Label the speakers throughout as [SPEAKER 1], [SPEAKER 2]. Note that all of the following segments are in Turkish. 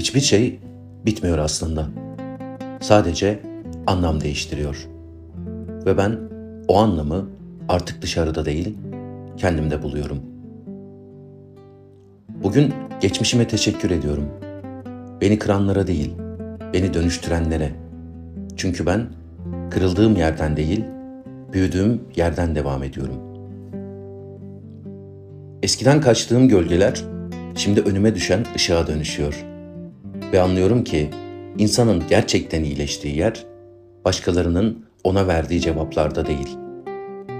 [SPEAKER 1] Hiçbir şey bitmiyor aslında. Sadece anlam değiştiriyor. Ve ben o anlamı artık dışarıda değil, kendimde buluyorum. Bugün geçmişime teşekkür ediyorum. Beni kıranlara değil, beni dönüştürenlere. Çünkü ben kırıldığım yerden değil, büyüdüğüm yerden devam ediyorum. Eskiden kaçtığım gölgeler şimdi önüme düşen ışığa dönüşüyor. Ve anlıyorum ki insanın gerçekten iyileştiği yer başkalarının ona verdiği cevaplarda değil.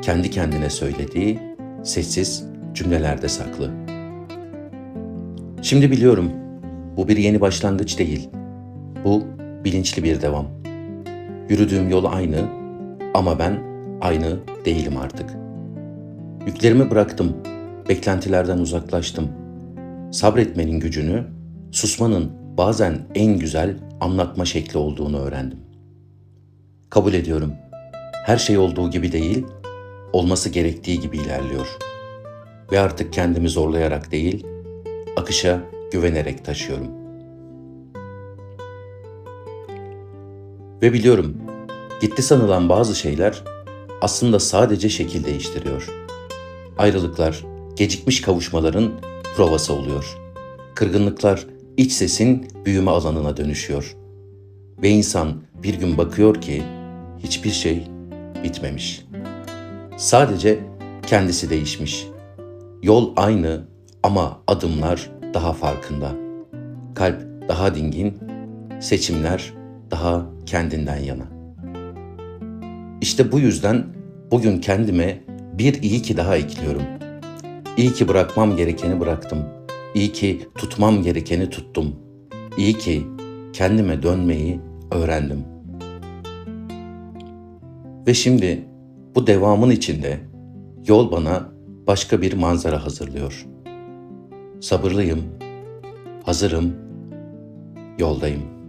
[SPEAKER 1] Kendi kendine söylediği sessiz cümlelerde saklı. Şimdi biliyorum bu bir yeni başlangıç değil. Bu bilinçli bir devam. Yürüdüğüm yol aynı ama ben aynı değilim artık. Yüklerimi bıraktım, beklentilerden uzaklaştım. Sabretmenin gücünü, susmanın bazen en güzel anlatma şekli olduğunu öğrendim. Kabul ediyorum. Her şey olduğu gibi değil, olması gerektiği gibi ilerliyor. Ve artık kendimi zorlayarak değil, akışa güvenerek taşıyorum. Ve biliyorum, gitti sanılan bazı şeyler aslında sadece şekil değiştiriyor. Ayrılıklar, gecikmiş kavuşmaların provası oluyor. Kırgınlıklar iç sesin büyüme alanına dönüşüyor. Ve insan bir gün bakıyor ki hiçbir şey bitmemiş. Sadece kendisi değişmiş. Yol aynı ama adımlar daha farkında. Kalp daha dingin, seçimler daha kendinden yana. İşte bu yüzden bugün kendime bir iyi ki daha ekliyorum. İyi ki bırakmam gerekeni bıraktım. İyi ki tutmam gerekeni tuttum. İyi ki kendime dönmeyi öğrendim. Ve şimdi bu devamın içinde yol bana başka bir manzara hazırlıyor. Sabırlıyım, hazırım, yoldayım.''